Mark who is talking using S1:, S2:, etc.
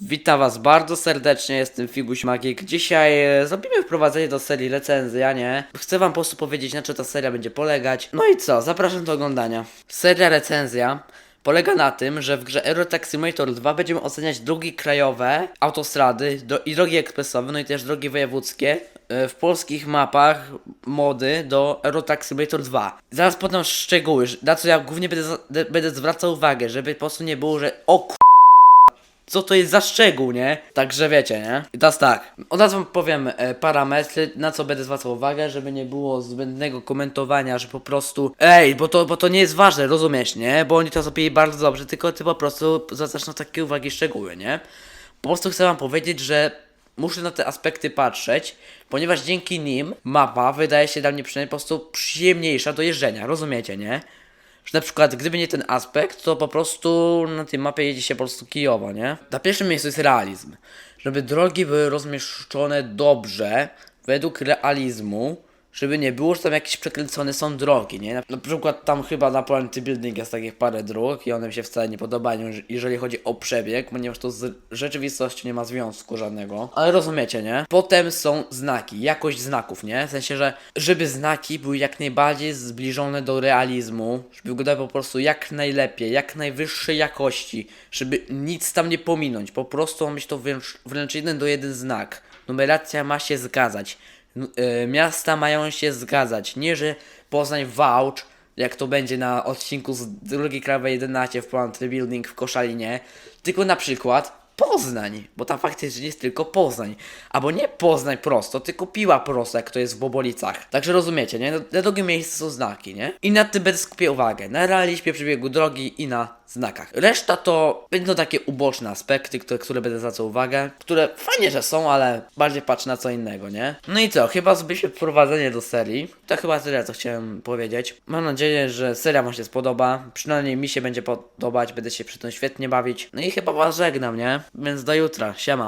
S1: Witam was bardzo serdecznie, jestem Figuś Magik. Dzisiaj e, zrobimy wprowadzenie do serii recenzja, nie? Chcę wam po prostu powiedzieć, na czym ta seria będzie polegać. No i co, zapraszam do oglądania. Seria recenzja polega na tym, że w grze Euro Truck Simulator 2 będziemy oceniać drogi krajowe, autostrady do, i drogi ekspresowe, no i też drogi wojewódzkie e, w polskich mapach mody do Euro Truck Simulator 2. Zaraz podam szczegóły, na co ja głównie będę, będę zwracał uwagę, żeby po prostu nie było, że o k- co to jest za szczegół, nie? Także wiecie, nie? I teraz tak, od razu wam powiem e, parametry, na co będę zwracał uwagę, żeby nie było zbędnego komentowania, że po prostu ej, bo to, bo to nie jest ważne, rozumiesz, nie? Bo oni to zrobili bardzo dobrze, tylko ty po prostu zwracasz na takie uwagi szczegóły, nie? Po prostu chcę wam powiedzieć, że muszę na te aspekty patrzeć, ponieważ dzięki nim mapa wydaje się dla mnie przynajmniej po prostu przyjemniejsza do jeżdżenia, rozumiecie, nie? Że na przykład, gdyby nie ten aspekt, to po prostu na tej mapie jedzie się po prostu kijowo, nie? Na pierwszym miejscu jest realizm. Żeby drogi były rozmieszczone dobrze, według realizmu, żeby nie było, że tam jakieś przekręcone są drogi, nie? Na, przykład tam chyba na Planety Building jest takich parę dróg i one mi się wcale nie podobają, że- jeżeli chodzi o przebieg, ponieważ to z rzeczywistością nie ma związku żadnego. Ale rozumiecie, nie? Potem są znaki, jakość znaków, nie? W sensie, że żeby znaki były jak najbardziej zbliżone do realizmu, żeby wyglądały po prostu jak najlepiej, jak najwyższej jakości, żeby nic tam nie pominąć, po prostu ma to wręcz, wręcz jeden do jeden znak. Numeracja ma się zgadzać. E, miasta mają się zgadzać. Nie, że Poznań Wałcz, jak to będzie na odcinku z drugiej krajowej 11 w Plant Building w Koszalinie, tylko na przykład Poznań, bo tam faktycznie jest tylko Poznań. Albo nie Poznań prosto, tylko Piła prosto, jak to jest w Bobolicach. Także rozumiecie, nie? Na drugim miejscu są znaki, nie? I na tym będę skupiał uwagę. Na realizmie przebiegu drogi i na znakach. Reszta to będą takie uboczne aspekty, które, które będę zwracał uwagę, które fajnie, że są, ale bardziej patrzę na co innego, nie? No i co, chyba zrobiliśmy wprowadzenie do serii. To chyba tyle, co chciałem powiedzieć. Mam nadzieję, że seria wam się spodoba. Przynajmniej mi się będzie podobać, będę się przy tym świetnie bawić. No i chyba was żegnam, nie? Więc do jutra, siema.